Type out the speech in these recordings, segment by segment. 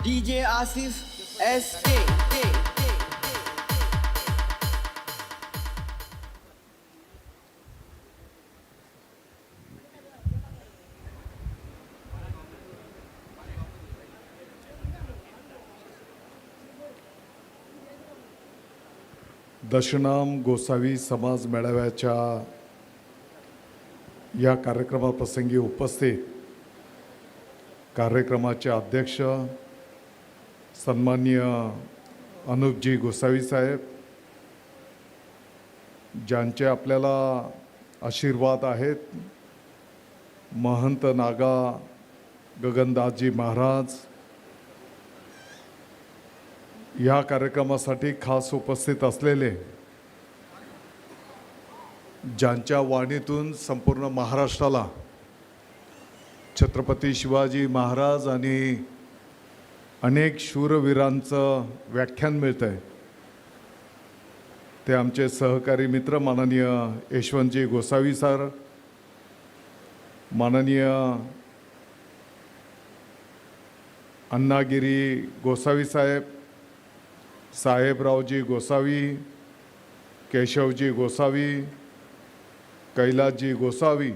DJ Asif SK. Dashnam Gosavi समाज मेळाव्याच्या या कार्यक्रमाप्रसंगी उपस्थित कार्यक्रमाचे अध्यक्ष सन्माननीय अनुपजी गोसावी साहेब ज्यांचे आपल्याला आशीर्वाद आहेत महंत नागा गगनदासजी महाराज या कार्यक्रमासाठी खास उपस्थित असलेले ज्यांच्या वाणीतून संपूर्ण महाराष्ट्राला छत्रपती शिवाजी महाराज आणि अनेक शूरवीरांचं व्याख्यान मिळतं आहे ते आमचे सहकारी मित्र माननीय यशवंतजी गोसावी सर माननीय अण्णागिरी गोसावी साहेब साहेबरावजी गोसावी केशवजी गोसावी कैलासजी गोसावी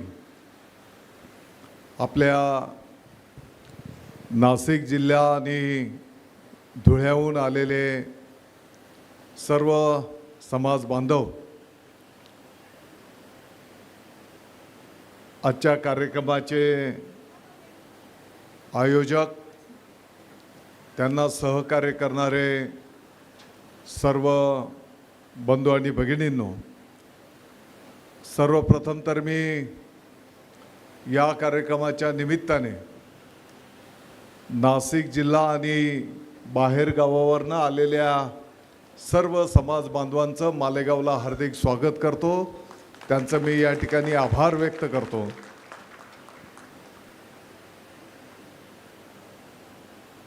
आपल्या नाशिक जिल्हा आणि धुळ्याहून आलेले सर्व समाज बांधव आजच्या कार्यक्रमाचे आयोजक त्यांना सहकार्य करणारे सर्व बंधू आणि भगिनींनो सर्वप्रथम तर मी या कार्यक्रमाच्या निमित्ताने नाशिक जिल्हा आणि बाहेर गावावरनं आलेल्या सर्व समाज बांधवांचं मालेगावला हार्दिक स्वागत करतो. त्यांचं मी या ठिकाणी आभार व्यक्त करतो.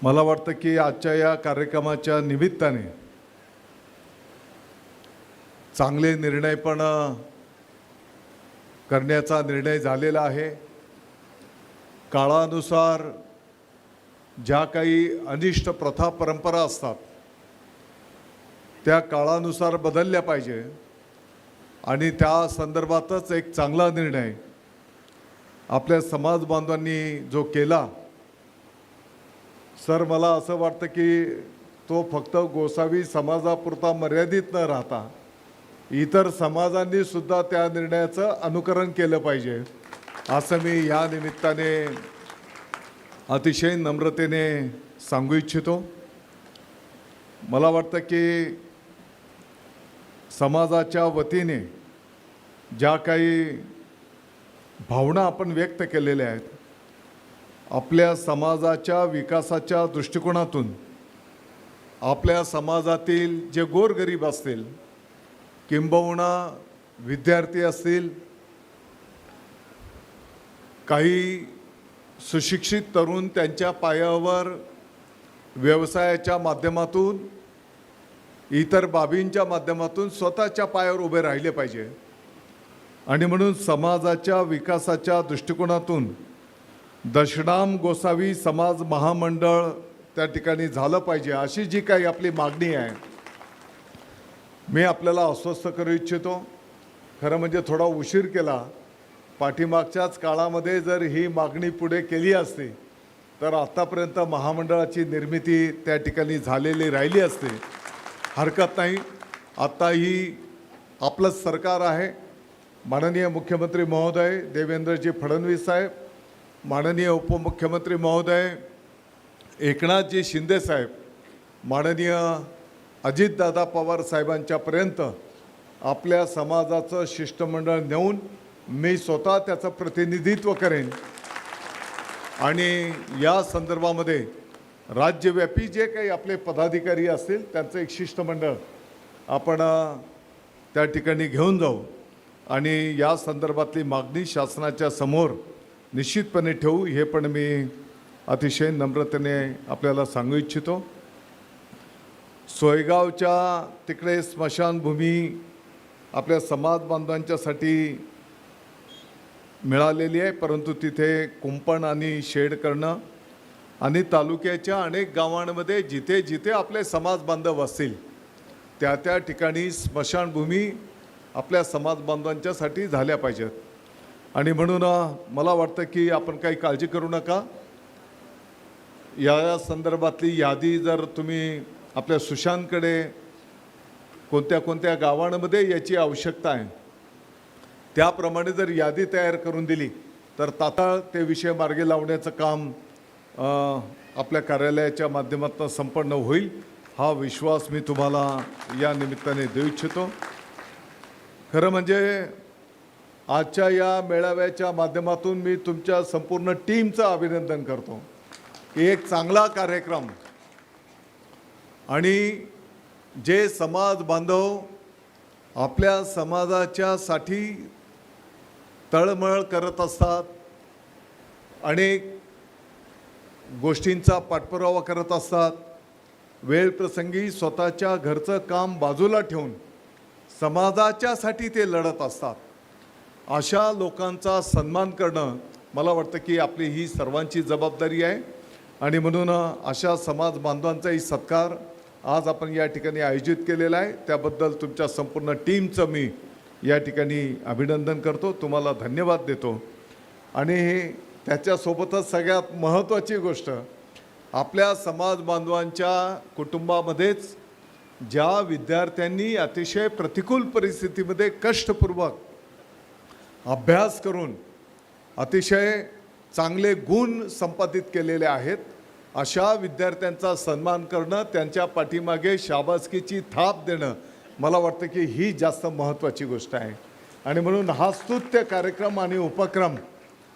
मला वाटतं की आजच्या या कार्यक्रमाच्या निमित्ताने चांगले निर्णय पण करण्याचा निर्णय झालेला आहे. काळानुसार ज्या काही अनिष्ट प्रथा परंपरा असतात त्या काळानुसार बदलल्या पाहिजे. आणि त्या संदर्भातच एक चांगला निर्णय आपल्या समाज बांधवांनी जो केला सर मला असं वाटतं की तो फक्त गोसावी समाजापुरता मर्यादित न राहता इतर समाजांनी सुद्धा त्या निर्णयाचं अनुकरण केलं पाहिजे. असं मी या निमित्ताने अतिशय नम्रतेने सांगू इच्छितो. मला वाटतं की समाजाच्या वतीने ज्या काही भावना आपण व्यक्त केलेल्या आहेत आपल्या समाजाच्या विकासाच्या दृष्टिकोनातून आपल्या समाजातील जे गोरगरीब असतील किंबहुना विद्यार्थी असतील काही सुशिक्षित तरुण त्यांच्या पायावर व्यवसायाच्या माध्यमातून इतर बाबींच्या माध्यमातून स्वतःच्या पायावर उभे राहिले पाहिजे. आणि म्हणून समाजाच्या विकासाच्या दृष्टिकोनातून दशनाम गोसावी समाज महामंडळ त्या ठिकाणी झालं पाहिजे अशी जी काही आपली मागणी आहे मी आपल्याला अस्वस्थ करू इच्छितो. खरं म्हणजे थोडा उशीर केला. पाठीमागच्याच काळामध्ये जर ही मागणी पुढे केली असती तर आत्तापर्यंत महामंडळाची निर्मिती त्या ठिकाणी झालेली राहिली असते. हरकत नाही. आत्ताही आपलंच सरकार आहे. माननीय मुख्यमंत्री महोदय देवेंद्रजी फडणवीस साहेब माननीय उपमुख्यमंत्री महोदय एकनाथजी शिंदे साहेब माननीय अजितदादा पवार साहेबांच्यापर्यंत आपल्या समाजाचं शिष्टमंडळ नेऊन मी स्वतः त्याचं प्रतिनिधित्व करेन. आणि या संदर्भामध्ये राज्यव्यापी जे काही आपले पदाधिकारी असतील त्यांचं एक शिष्टमंडळ आपण त्या ठिकाणी घेऊन जाऊ. आणि या संदर्भातली मागणी शासनाच्या समोर निश्चितपणे ठेवू हे पण मी अतिशय नम्रतेने आपल्याला सांगू इच्छितो. सोयगावच्या तिकडे स्मशानभूमी आपल्या समाज बांधवांच्यासाठी मिळालेली आहे परंतु तिथे कुंपण आणि शेड करणं आणि तालुक्याच्या अनेक गावांमध्ये जिथे जिथे आपले समाज बांधव असतील त्या त्या ठिकाणी स्मशानभूमी आपल्या समाज बांधवांच्यासाठी झाल्या पाहिजेत. आणि म्हणून मला वाटतं की आपण काही काळजी करू नका. या संदर्भातली यादी जर तुम्ही आपल्या सुशांतकडे कोणत्या कोणत्या गावांमध्ये याची आवश्यकता आहे त्याप्रमाणे जर यादी तयार करून दिली तर तात्काळ ते विषय मार्गी लावण्याचं काम आपल्या कार्यालयाच्या माध्यमातून संपन्न होईल. हा विश्वास मी तुम्हाला या निमित्ताने देऊ इच्छितो. खरं म्हणजे आजच्या या मेळाव्याच्या माध्यमातून मी तुमच्या संपूर्ण टीमचं अभिनंदन करतो. एक चांगला कार्यक्रम. आणि जे समाज बांधव आपल्या समाजाच्यासाठी तळमळ करत असतात. अनेक गोष्टींचा पाठपुरावा करत असतात. वेळ प्रसंगी स्वतःच्या घरचं काम बाजूला ठेवून समाजाच्यासाठी ते लढत असतात. अशा लोकांचा सन्मान करणं मला वाटतं की आपली ही सर्वांची जबाबदारी आहे. आणि म्हणून अशा समाज बांधवांचाही सत्कार आज आपण या ठिकाणी आयोजित केलेला आहे. त्याबद्दल तुमच्या संपूर्ण टीमचं मी या ठिकाणी अभिनंदन करतो तुम्हाला धन्यवाद देतो. आणि त्याच्यासोबतच सगळ्यात महत्त्वाची गोष्ट आपल्या समाज बांधवांच्या कुटुंबामध्येच ज्या विद्यार्थ्यांनी अतिशय प्रतिकूल परिस्थितीमध्ये कष्टपूर्वक अभ्यास करून अतिशय चांगले गुण संपादित केलेले आहेत अशा विद्यार्थ्यांचा सन्मान करणं त्यांच्या पाठीमागे शाबासकीची थाप देणं मला वाटतं की ही जास्त महत्त्वाची गोष्ट आहे. आणि म्हणून हा स्तुत्य कार्यक्रम आणि उपक्रम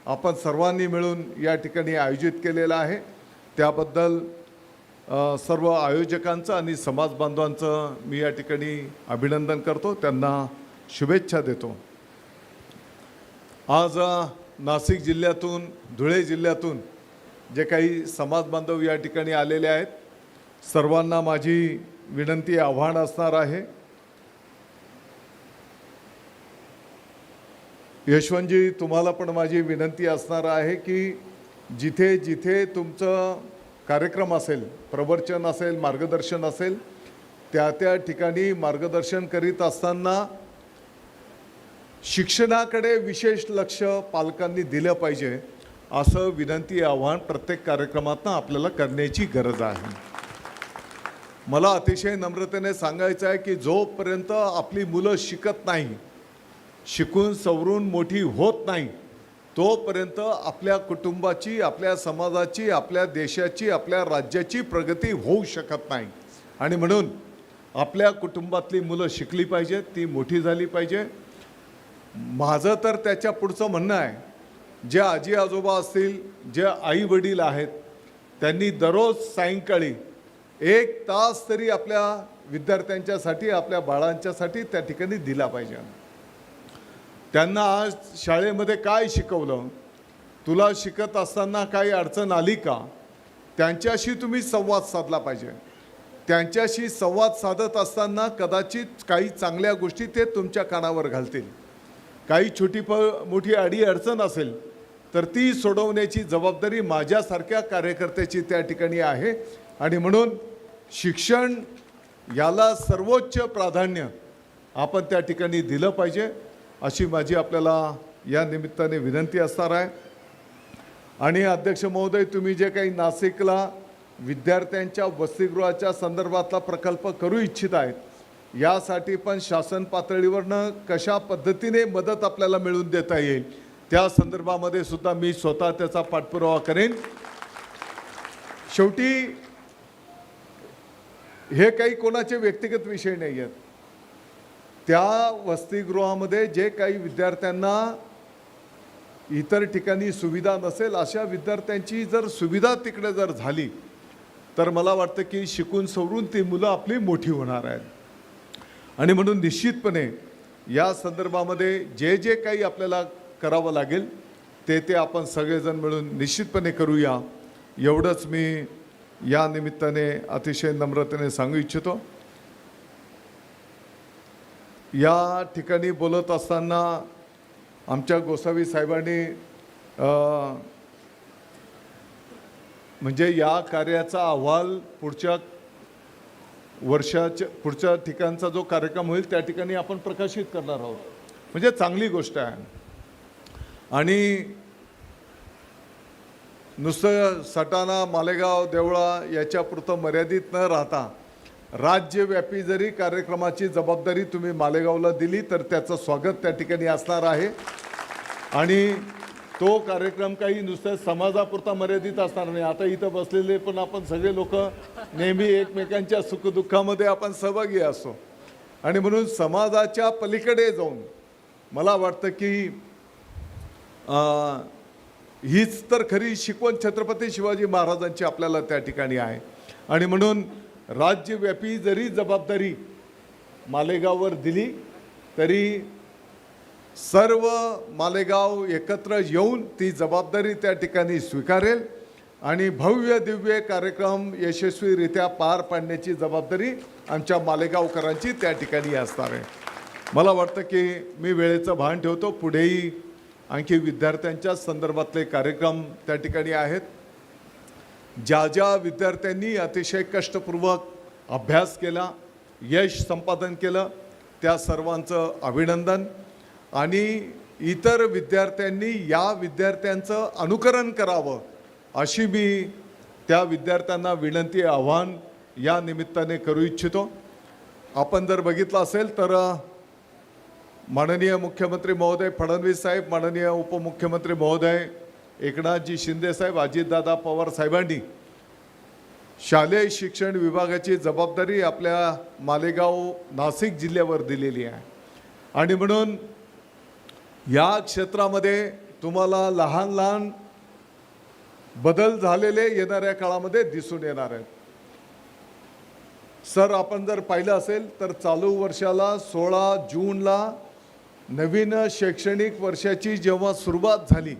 आपण सर्वांनी मिळून या ठिकाणी आयोजित केलेला आहे. त्याबद्दल सर्व आयोजकांचं आणि समाज बांधवांचं मी या ठिकाणी अभिनंदन करतो. त्यांना शुभेच्छा देतो. आज नाशिक जिल्ह्यातून धुळे जिल्ह्यातून जे काही समाज बांधव या ठिकाणी आलेले आहेत सर्वांना माझी विनंती आव्हान असणार आहे. यशवंतजी तुम्हाला पण माझी विनंती असणार आहे की जिथे जिथे तुमचं कार्यक्रम असेल प्रवचन असेल मार्गदर्शन असेल त्या त्या ठिकाणी मार्गदर्शन करीत असताना शिक्षणाकडे विशेष लक्ष पालकांनी दिलं पाहिजे असं विनंती आव्हान प्रत्येक कार्यक्रमातनं आपल्याला करण्याची गरज आहे. मला अतिशय नम्रतेने सांगायचं आहे की जोपर्यंत आपली मुलं शिकत नाही शिकून सवरून मोठी होत नाही. तोपर्यंत आपल्या कुटुंबाची आपल्या समाजाची आपल्या देशाची आपल्या राज्याची प्रगती होऊ शकत नाही. आणि म्हणून आपल्या कुटुंबातली मुलं शिकली पाहिजेत ती मोठी झाली पाहिजे. माझं तर त्याच्या पुढचं म्हणणं आहे जे आजी आजोबा असतील जे आई वडील आहेत त्यांनी दररोज सायंकाळी एक तास तरी आपल्या विद्यार्थ्यांच्यासाठी आपल्या बाळांच्यासाठी त्या ठिकाणी दिला पाहिजे. त्यांना आज शाळेमध्ये काय शिकवलं? तुला शिकत असताना काही अडचण आली का? त्यांच्याशी तुम्ही संवाद साधला पाहिजे. त्यांच्याशी संवाद साधत असताना कदाचित काही चांगल्या गोष्टी ते तुमच्या कानावर घालतील. काही छोटी प मोठी अडी अडचण असेल तर ती सोडवण्याची जबाबदारी माझ्यासारख्या कार्यकर्त्याची त्या ठिकाणी आहे. आणि म्हणून शिक्षण याला सर्वोच्च प्राधान्य आपण त्या ठिकाणी दिलं पाहिजे. अशी माझी आपल्याला या निमित्ताने विनंती असणार आहे. आणि अध्यक्ष महोदय तुम्ही जे काही नाशिकला विद्यार्थ्यांच्या वसतिगृहाच्या संदर्भातला प्रकल्प करू इच्छित आहेत यासाठी पण शासन पातळीवरनं कशा पद्धतीने मदत आपल्याला मिळवून देता येईल त्या संदर्भामध्ये सुद्धा मी स्वतः त्याचा पाठपुरावा करेन. शेवटी हे काही कोणाचे व्यक्तिगत विषय नाही आहेत त्या वसतिगृहामध्ये जे काही विद्यार्थ्यांना इतर ठिकाणी सुविधा नसेल अशा विद्यार्थ्यांची जर सुविधा तिकडे जर झाली तर मला वाटतं की शिकून सवरून ती मुलं आपली मोठी होणार आहेत. आणि म्हणून निश्चितपणे या संदर्भामध्ये जे जे काही आपल्याला करावं लागेल ते ते आपण सगळेजण मिळून निश्चितपणे करूया. एवढंच मी या निमित्ताने अतिशय नम्रतेने सांगू इच्छितो. या ठिकाणी बोलत असताना आमच्या गोसावी साहेबांनी म्हणजे या कार्याचा अहवाल पुढच्या वर्षाच्या पुढच्या ठिकाणचा जो कार्यक्रम होईल त्या ठिकाणी आपण प्रकाशित करणार आहोत. म्हणजे चांगली गोष्ट आहे. आणि नुसतं सटाणा मालेगाव देवळा याच्यापुरतं मर्यादित न राहता राज्यव्यापी जरी कार्यक्रमाची जबाबदारी तुम्ही मालेगावला दिली तर त्याचं स्वागत त्या ठिकाणी असणार आहे. आणि तो कार्यक्रम काही नुसतं समाजापुरता मर्यादित असणार नाही. आता इथं बसलेले पण आपण सगळे लोक नेहमी एकमेकांच्या सुखदुःखामध्ये आपण सहभागी असो आणि म्हणून समाजाच्या पलीकडे जाऊन मला वाटतं की हीच तर खरी शिकवण छत्रपती शिवाजी महाराजांची आपल्याला त्या ठिकाणी आहे. आणि म्हणून राज्यव्यापी जरी जबाबदारी मालेगाववर दिली तरी सर्व मालेगाव एकत्र येऊन ती जबाबदारी त्या ठिकाणी स्वीकारेल आणि भव्य दिव्य कार्यक्रम यशस्वीरित्या पार पाडण्याची जबाबदारी आमच्या मालेगावकरांची त्या ठिकाणी असणार आहे. मला वाटतं की मी वेळेचं भान ठेवतो. पुढेही आणखी विद्यार्थ्यांच्या संदर्भातले कार्यक्रम त्या ठिकाणी आहेत. ज्या ज्या विद्यार्थ्यांनी अतिशय कष्टपूर्वक अभ्यास केला यश संपादन केलं त्या सर्वांचं अभिनंदन. आणि इतर विद्यार्थ्यांनी या विद्यार्थ्यांचं अनुकरण करावं अशी मी त्या विद्यार्थ्यांना विनंती आव्हान या निमित्ताने करू इच्छितो. आपण जर बघितलं असेल तर माननीय मुख्यमंत्री महोदय फडणवीस साहेब माननीय उपमुख्यमंत्री महोदय एकनाथजी शिंदेसाहेब अजितदादा पवार साहेबांनी शालेय शिक्षण विभागाची जबाबदारी आपल्या मालेगाव नाशिक जिल्ह्यावर दिलेली आहे. आणि म्हणून या क्षेत्रामध्ये तुम्हाला लहान लहान बदल झालेले येणाऱ्या काळामध्ये दिसून येणार आहेत. सर आपण जर पाहिलं असेल तर चालू वर्षाला सोळा जूनला नवीन शैक्षणिक वर्षाची जेव्हा सुरुवात झाली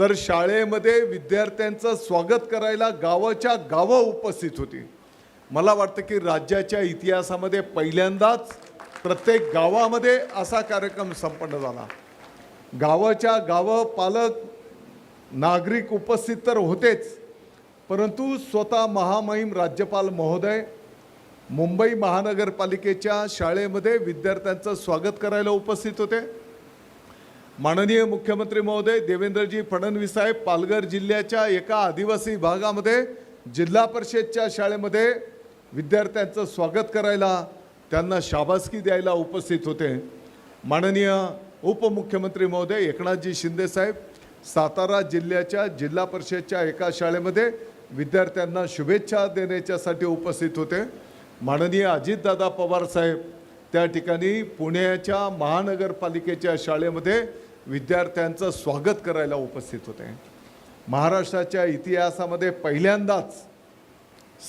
तर शाळेमध्ये विद्यार्थ्यांचं स्वागत करायला गावाच्या गावं उपस्थित होती. मला वाटतं की राज्याच्या इतिहासामध्ये पहिल्यांदाच प्रत्येक गावामध्ये असा कार्यक्रम संपन्न झाला. गावाच्या गावं पालक नागरिक उपस्थित तर होतेच परंतु स्वतः महामहिम राज्यपाल महोदय मुंबई महानगरपालिकेच्या शाळेमध्ये विद्यार्थ्यांचं स्वागत करायला उपस्थित होते. माननीय मुख्यमंत्री महोदय देवेंद्रजी फडणवीस साहेब पालघर जिल्ह्याच्या एका आदिवासी भागामध्ये जिल्हा परिषदच्या शाळेमध्ये विद्यार्थ्यांचं स्वागत करायला त्यांना शाबासकी द्यायला उपस्थित होते. माननीय उपमुख्यमंत्री महोदय एकनाथजी शिंदेसाहेब सातारा जिल्ह्याच्या जिल्हा परिषदच्या एका शाळेमध्ये विद्यार्थ्यांना शुभेच्छा देण्याच्यासाठी उपस्थित होते. माननीय अजितदादा पवार साहेब त्या ठिकाणी पुण्याच्या महानगरपालिकेच्या शाळेमध्ये विद्यार्थ्यांचं स्वागत करायला उपस्थित होते. महाराष्ट्राच्या इतिहासामध्ये पहिल्यांदाच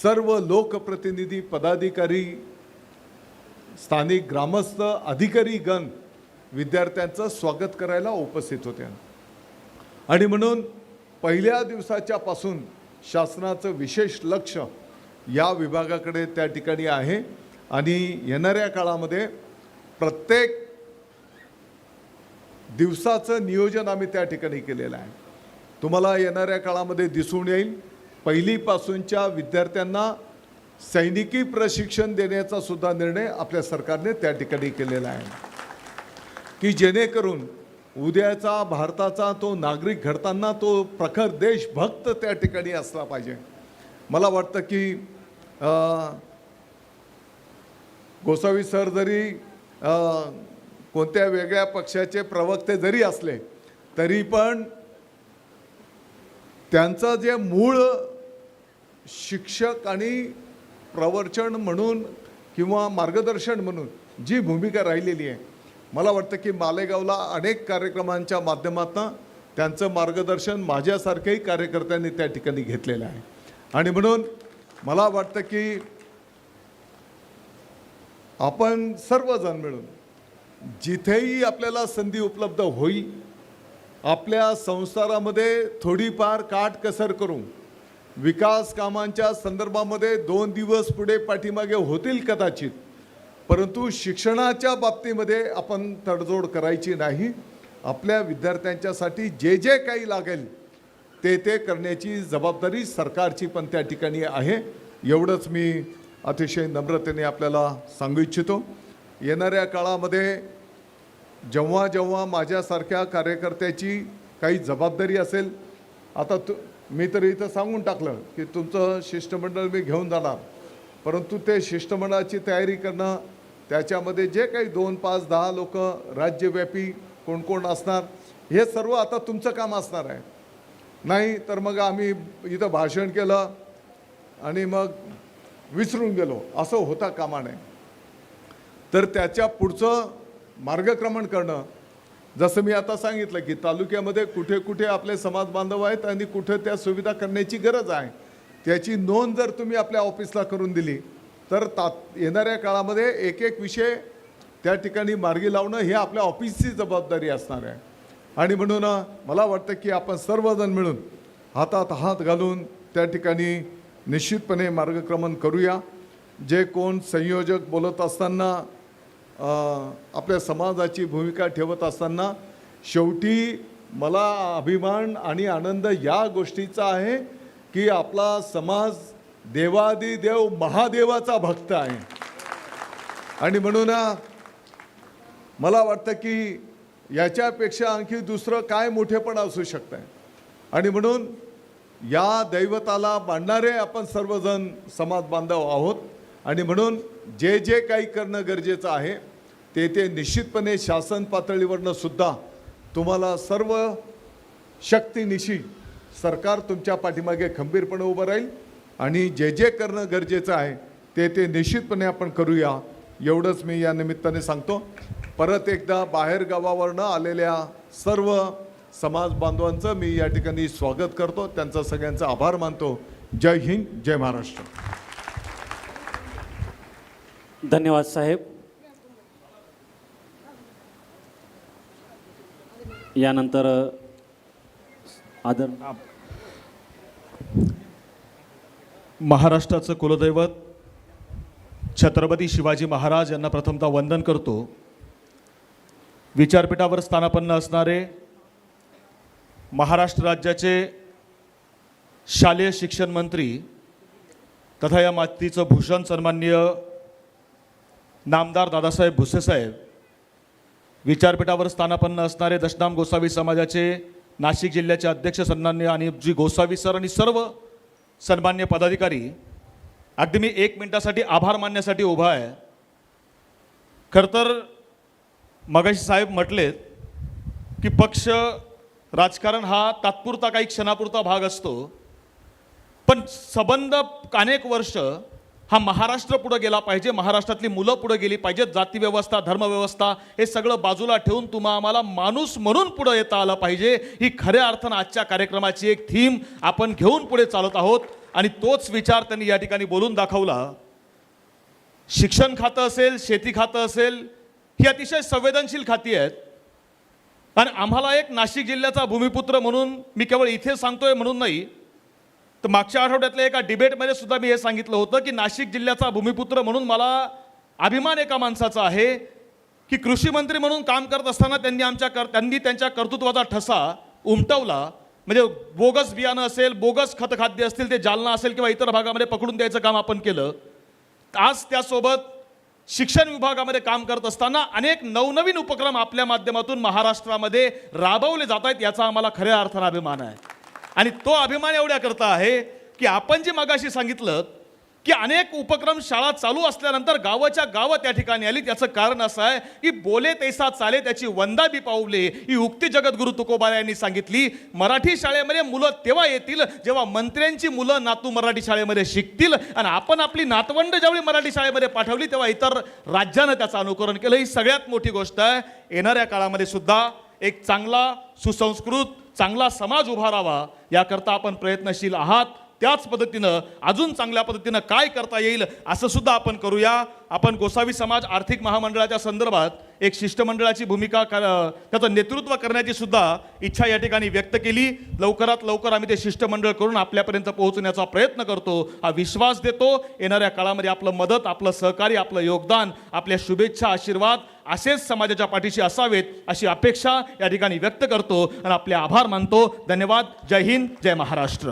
सर्व लोकप्रतिनिधी पदाधिकारी स्थानिक ग्रामस्थ अधिकारी गण विद्यार्थ्यांचं स्वागत करायला उपस्थित होते. आणि म्हणून पहिल्या दिवसाच्यापासून शासनाचं विशेष लक्ष या विभागाकडे त्या ठिकाणी आहे. आणि येणाऱ्या काळामध्ये प्रत्येक दिवसाचं नियोजन आम्ही त्या ठिकाणी केलेलं आहे. तुम्हाला येणाऱ्या काळामध्ये दिसून येईल पहिलीपासूनच्या विद्यार्थ्यांना सैनिकी प्रशिक्षण देण्याचा सुद्धा निर्णय आपल्या सरकारने त्या ठिकाणी केलेला आहे. की जेणेकरून उद्याचा भारताचा तो नागरिक घडताना तो प्रखर देशभक्त त्या ठिकाणी असला पाहिजे. मला वाटतं की गोसावी सर जरी कोणत्या वेगळ्या पक्षाचे प्रवक्ते जरी असले तरी पण त्यांचं जे मूळ शिक्षक आणि प्रवचन म्हणून किंवा मार्गदर्शन म्हणून जी भूमिका राहिलेली आहे मला वाटतं की मालेगावला अनेक कार्यक्रमांच्या माध्यमातून त्यांचं मार्गदर्शन माझ्यासारख्याही कार्यकर्त्यांनी त्या ठिकाणी घेतलेलं आहे. आणि म्हणून मला वाटतं की आपण सर्वजण मिळून जिथेही आपल्याला संधी उपलब्ध होईल आपल्या संसारामध्ये थोडीफार काटकसर करू विकास कामांच्या संदर्भामध्ये दोन दिवस पुढे पाठीमागे होतील कदाचित परंतु शिक्षणाच्या बाबतीमध्ये आपण तडजोड करायची नाही. आपल्या विद्यार्थ्यांच्यासाठी जे जे काही लागेल ते ते करण्याची जबाबदारी सरकारची पण त्या ठिकाणी आहे. एवढंच मी अतिशय नम्रतेने आपल्याला सांगू इच्छितो. येणाऱ्या काळामध्ये जेव्हा जेव्हा माझ्यासारख्या कार्यकर्त्याची काही जबाबदारी असेल आता तु मी तर इथं सांगून टाकलं की तुमचं शिष्टमंडळ मी घेऊन जाणार. परंतु ते शिष्टमंडळाची तयारी करणं त्याच्यामध्ये जे काही दोन पाच दहा लोक राज्यव्यापी कोण कोण असणार हे सर्व आता तुमचं काम असणार आहे. नाही तर मग आम्ही इथं भाषण केलं आणि मग विसरून गेलो. असं होता कामा नये. तर त्याच्या पुढचं मार्गक्रमण करणं जसं मी आता सांगितलं की तालुक्यामध्ये कुठे कुठे आपले समाज बांधव आहेत आणि कुठे त्या सुविधा करण्याची गरज आहे त्याची नोंद जर तुम्ही आपल्या ऑफिसला करून दिली तर तात येणाऱ्या काळामध्ये एक एक विषय त्या ठिकाणी मार्गी लावणं हे आपल्या ऑफिसची जबाबदारी असणार आहे. आणि म्हणून मला वाटतं की आपण सर्वजण मिळून हातात हात घालून त्या ठिकाणी निश्चितपणे मार्गक्रमण करूया. जे कोण संयोजक बोलत असताना आपल्या समाजाची भूमिका ठेवत असताना शेवटी मला अभिमान आणि आनंद या गोष्टीचा आहे की आपला समाज देवादिदेव महादेवाचा भक्त आहे. आणि म्हणून मला वाटतं की याच्यापेक्षा आणखी दुसरं काय मोठेपण असू शकतं. आणि म्हणून या दैवताला मांडणारे आपण सर्वजण समाज बांधव आहोत. आणि म्हणून जे जे काही करणं गरजेचं आहे ते ते निश्चितपणे शासन पातळीवरनं सुद्धा तुम्हाला सर्व शक्तीनिशी सरकार तुमच्या पाठीमागे खंबीरपणे उभं राहील आणि जे जे करणं गरजेचं आहे ते ते निश्चितपणे आपण करूया एवढंच मी या निमित्ताने सांगतो. परत एकदा बाहेर गावावरनं आलेल्या सर्व समाज बांधवांचं मी या ठिकाणी स्वागत करतो. त्यांचा सगळ्यांचा आभार मानतो. जय हिंद जय महाराष्ट्र. धन्यवाद साहेब. यानंतर आदर. महाराष्ट्राचं कुलदैवत छत्रपती शिवाजी महाराज यांना प्रथमतः वंदन करतो. विचारपीठावर स्थानापन्न असणारे महाराष्ट्र राज्याचे शालेय शिक्षण मंत्री तथा या मातीचं भूषण सन्माननीय नामदार दादासाहेब भुसेसाहेब विचारपीठावर स्थानापन्न असणारे दशनाम गोसावी समाजाचे नाशिक जिल्ह्याचे अध्यक्ष सन्मान्य आणि जी गोसावी सर आणि सर्व सन्मान्य पदाधिकारी अगदी मी एक मिनिटासाठी आभार मानण्यासाठी उभा आहे. खरं तर मगाशी साहेब म्हटलेत की पक्ष राजकारण हा तात्पुरता काही क्षणापुरता भाग असतो. पण सबंध अनेक वर्ष हा महाराष्ट्र पुढे गेला पाहिजे महाराष्ट्रातली मुलं पुढे गेली पाहिजेत जातीव्यवस्था धर्मव्यवस्था हे सगळं बाजूला ठेवून तुम्हा आम्हाला माणूस म्हणून पुढे येता आलं पाहिजे. ही खऱ्या अर्थानं आजच्या कार्यक्रमाची एक थीम आपण घेऊन पुढे चालत आहोत आणि तोच विचार त्यांनी या ठिकाणी बोलून दाखवला. शिक्षण खातं असेल शेती खातं असेल ही अतिशय संवेदनशील खाती आहेत. आणि आम्हाला एक नाशिक जिल्ह्याचा भूमिपुत्र म्हणून मी केवळ इथे सांगतोय म्हणून नाही तर मागच्या आठवड्यातल्या एका डिबेटमध्ये सुद्धा मी हे सांगितलं होतं की नाशिक जिल्ह्याचा भूमिपुत्र म्हणून मला अभिमान एका माणसाचा आहे की कृषी मंत्री म्हणून काम करत असताना त्यांनी आमच्या कर त्यांनी त्यांच्या कर्तृत्वाचा ठसा उमटवला. म्हणजे बोगस बियाणं असेल बोगस खतखाद्य असतील ते जालना असेल किंवा इतर भागामध्ये पकडून द्यायचं काम आपण केलं. आज त्यासोबत शिक्षण विभागामध्ये काम करत असताना अनेक नवनवीन उपक्रम आपल्या माध्यमातून महाराष्ट्रामध्ये राबवले जात आहेत याचा आम्हाला खऱ्या अर्थानं अभिमान आहे. आणि तो अभिमान एवढ्या करता आहे की आपण जे मगाशी सांगितलं की अनेक उपक्रम शाळा चालू असल्यानंतर गावाच्या गावं त्या ठिकाणी आली. त्याचं कारण असं आहे की बोले तैसा चाले त्याची वंदा बी पावले ही उक्ती जगद्गुरु तुकोबा यांनी सांगितली. मराठी शाळेमध्ये मुलं तेव्हा येतील जेव्हा मंत्र्यांची मुलं नातू मराठी शाळेमध्ये शिकतील आणि आपण आपली नातवंड ज्यावेळी मराठी शाळेमध्ये पाठवली तेव्हा इतर राज्यानं त्याचं अनुकरण केलं. ही सगळ्यात मोठी गोष्ट आहे. येणाऱ्या काळामध्ये सुद्धा एक चांगला सुसंस्कृत चांगला समाज उभा राहावा याकरता आपण प्रयत्नशील आहात. त्याच पद्धतीनं अजून चांगल्या पद्धतीनं काय करता येईल असं सुद्धा आपण करूया. आपण गोसावी समाज आर्थिक महामंडळाच्या संदर्भात एक शिष्टमंडळाची भूमिका कर- त्याचं नेतृत्व करण्याची सुद्धा इच्छा या ठिकाणी व्यक्त केली. लवकरात लवकर आम्ही ते शिष्टमंडळ करून आपल्यापर्यंत पोहोचण्याचा प्रयत्न करतो. हा विश्वास देतो. येणाऱ्या काळामध्ये आपलं मदत आपलं सहकार्य आपलं योगदान आपल्या शुभेच्छा आशीर्वाद असेच समाजाच्या पाठीशी असावेत अशी अपेक्षा या ठिकाणी व्यक्त करतो. आणि आपले आभार मानतो. धन्यवाद. जय हिंद. जय महाराष्ट्र.